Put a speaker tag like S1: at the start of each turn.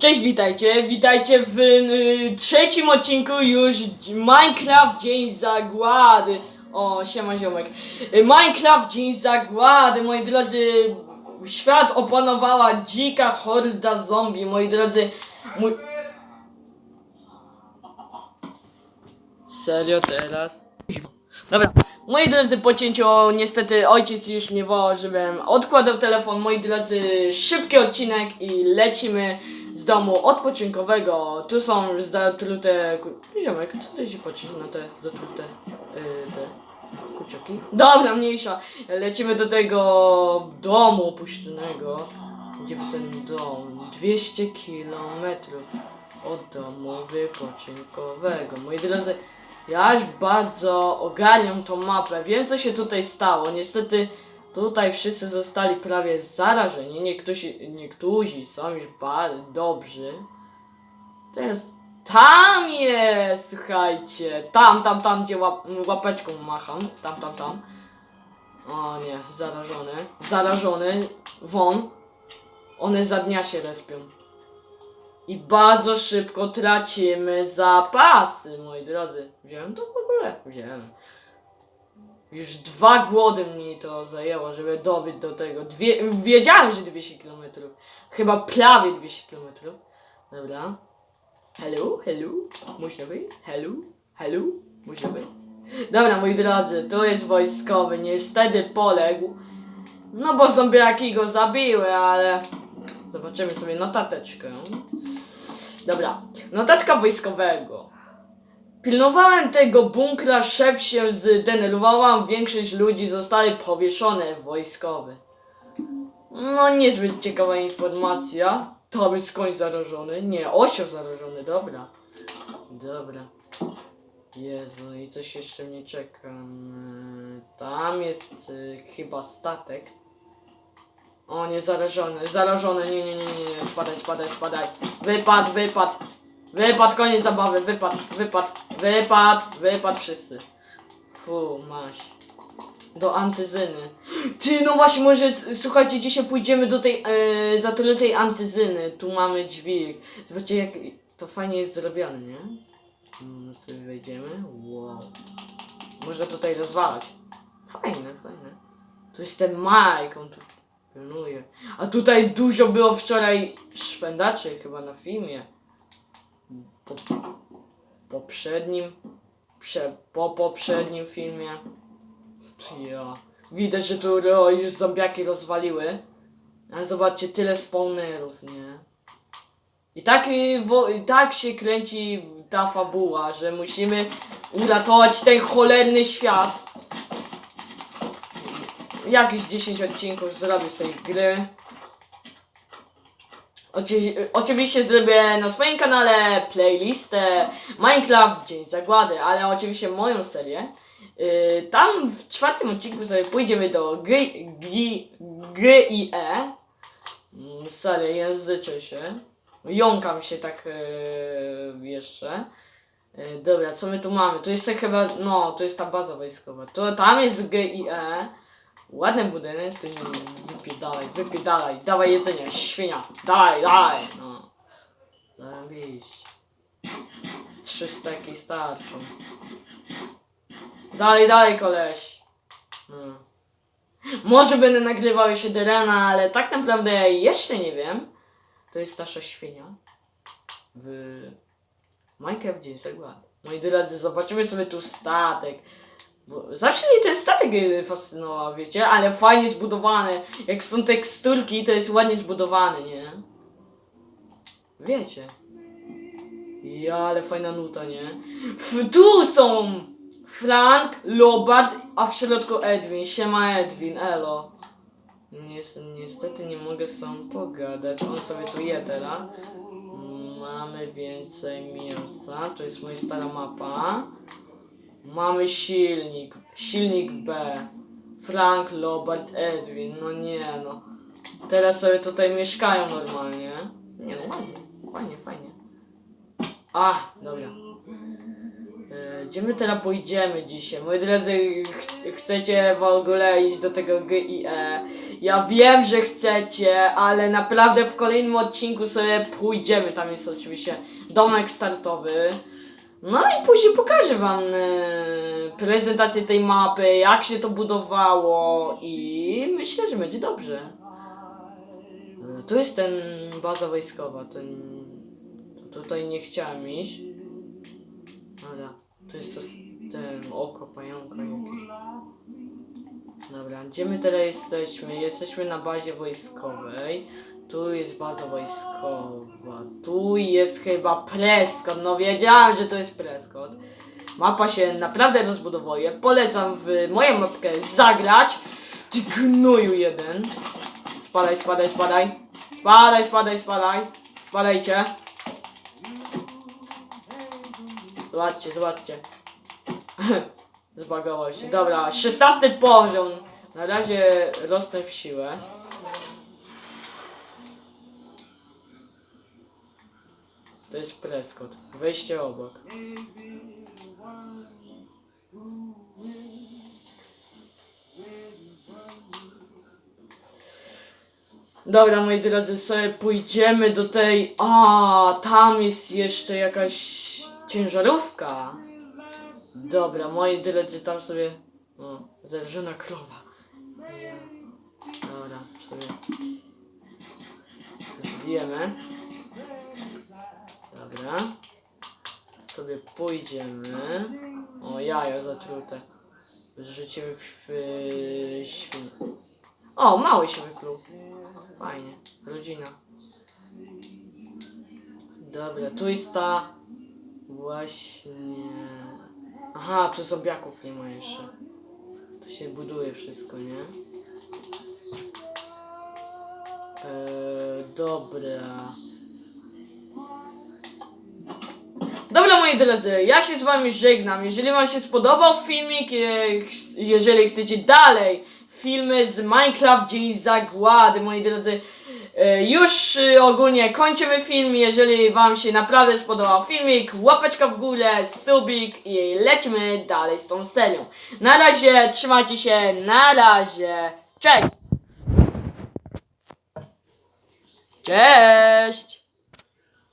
S1: Cześć, witajcie, witajcie w y, trzecim odcinku już Minecraft Dzień Zagłady. O, siema ziomek. Minecraft Dzień Zagłady, moi drodzy. Świat opanowała dzika horda zombie, moi drodzy. Mój... Serio teraz? Dobra, moi drodzy, po cięciu niestety ojciec już mnie wołał, żebym odkładał telefon. Moi drodzy, szybki odcinek i lecimy z domu odpoczynkowego. Tu są zatrute... ku- Ziomek, co ty się patrzysz na te zatrute... Yy, te kurczaki? Dobra, mniejsza. Lecimy do tego domu opuszczonego. Gdzie ten dom? 200 kilometrów od domu wypoczynkowego. Moi drodzy, ja już bardzo ogarniam tą mapę. Wiem co się tutaj stało. Niestety tutaj wszyscy zostali prawie zarażeni. Niektórzy, niektórzy są już bardzo dobrzy. Teraz tam jest, słuchajcie. Tam, tam, tam, gdzie łap, łapeczką macham. Tam, tam, tam. O nie, zarażony. Zarażony. Won. One za dnia się respią. I bardzo szybko tracimy zapasy, moi drodzy. Wziąłem to w ogóle? Wziąłem. Już dwa głody mi to zajęło, żeby dobyć do tego. Dwie, wiedziałem, że 200 km. Chyba prawie 200 km. Dobra. Hello, hello. Można być? Hello, hello. Można być? Dobra, moi drodzy, to jest wojskowy. Niestety poległ. No bo zombiaki go zabiły, ale... Zobaczymy sobie notateczkę. Dobra, notatka wojskowego. Pilnowałem tego bunkra, szef się zdenerwował, większość ludzi zostali powieszone wojskowy. No, niezbyt ciekawa informacja. Tam jest koń zarażony. Nie, osioł zarażony, dobra. Dobra. Jezu, i coś jeszcze mnie czeka. Tam jest y, chyba statek. O nie, zarażony, zarażony, nie, nie, nie, nie, nie, spadaj, spadaj, spadaj. Wypad, wypad. Wypad, koniec zabawy, wypad, wypad, wypad, wypad wszyscy. Fu, maś. Do antyzyny. Ty, no właśnie, może, słuchajcie, dzisiaj pójdziemy do tej e, zatrutej antyzyny. Tu mamy dźwig. Zobaczcie, jak to fajnie jest zrobione, nie? Mm, sobie wejdziemy. Wow. Można tutaj rozwalać. Fajne, fajne. Tu jest ten Mike, on tu pilnuje. A tutaj dużo było wczoraj szwendaczy chyba na filmie. Poprzednim, prze, po poprzednim filmie. Ja. Widać, że tu już zombiaki rozwaliły. Ale zobaczcie, tyle spawnerów, nie? I tak, y, wo, I tak się kręci ta fabuła, że musimy uratować ten cholerny świat. Jakieś 10 odcinków zrobię z tej gry. Oczy, oczywiście zrobię na swoim kanale playlistę Minecraft Dzień Zagłady, ale oczywiście moją serię. Yy, tam w czwartym odcinku sobie pójdziemy do G, G, G i E. Mm, Sorry, języczę się. Jąkam się tak yy, jeszcze. Yy, dobra, co my tu mamy? Tu jest chyba, no, to jest ta baza wojskowa. To, tam jest G i E. Ładny budynek, ty wypiedalaj, wypiedalaj, dawaj jedzenie, świnia, dawaj, dawaj, no. Zarobiście. Trzy steki starczą. Dalej, dalej, koleś. Hmm. Może będę nagrywał jeszcze Derena, ale tak naprawdę jeszcze nie wiem. To jest nasza świnia. W Minecraft Dzień Zagłady. Moi drodzy, zobaczymy sobie tu statek. Zawsze mnie ten statek y, fascynował, wiecie, ale fajnie zbudowany. Jak są teksturki, to jest ładnie zbudowany, nie? Wiecie. Ja, ale fajna nuta, nie? F tu są Frank, Lobart, a w środku Edwin. Siema Edwin, elo. Niestety, niestety nie mogę z tobą pogadać. On sobie tu je teraz. Mamy więcej mięsa. To jest moja stara mapa. Mamy silnik. Silnik B. Frank, Lobart, Edwin. No nie no. Teraz sobie tutaj mieszkają normalnie. Nie no, ładnie. Fajnie, fajnie. A, dobra. E, Gdzie my teraz pójdziemy dzisiaj? Moi drodzy, ch chcecie w ogóle iść do tego GIE Ja wiem, że chcecie, ale naprawdę w kolejnym odcinku sobie pójdziemy. Tam jest oczywiście domek startowy. No i później pokażę wam e, prezentację tej mapy, jak się to budowało i myślę, że będzie dobrze. E, Tu jest ten baza wojskowa, ten... Tutaj nie chciałem iść. Dobra, tu jest to s- ten oko pająka jakieś. Dobra, gdzie my teraz jesteśmy? Jesteśmy na bazie wojskowej. Tu jest baza wojskowa. Tu jest chyba Prescott. No wiedziałem, że to jest Prescott. Mapa się naprawdę rozbudowuje. Polecam w moją mapkę zagrać. Ty gnoju jeden. Spadaj, spadaj, spadaj. Spadaj, spadaj, spadaj. Spadajcie. Zobaczcie, zobaczcie. Zbagował się. Dobra, 16 poziom. Na razie rosnę w siłę. To jest Prescott. Wejście obok. Dobra, moi drodzy, sobie pójdziemy do tej... A, tam jest jeszcze jakaś ciężarówka. Dobra, moi drodzy, tam sobie... O, zależona krowa. Dobra, sobie... Zjemy. Dobra. Sobie pójdziemy. O, jaja zatrute. Rzucimy w, w. O, mały się. Fajnie. Rodzina. Dobra, tu jest ta... Właśnie... Aha, tu zombiaków nie ma jeszcze. Tu się buduje wszystko, nie? Eee, dobra. Moi drodzy, ja się z wami żegnam. Jeżeli wam się spodobał filmik, e, jeżeli chcecie dalej filmy z Minecraft Dzień Zagłady, moi drodzy, e, już e, ogólnie kończymy film. Jeżeli wam się naprawdę spodobał filmik, łapeczka w górę, subik i lecimy dalej z tą serią. Na razie, trzymajcie się, na razie, cześć! Cześć!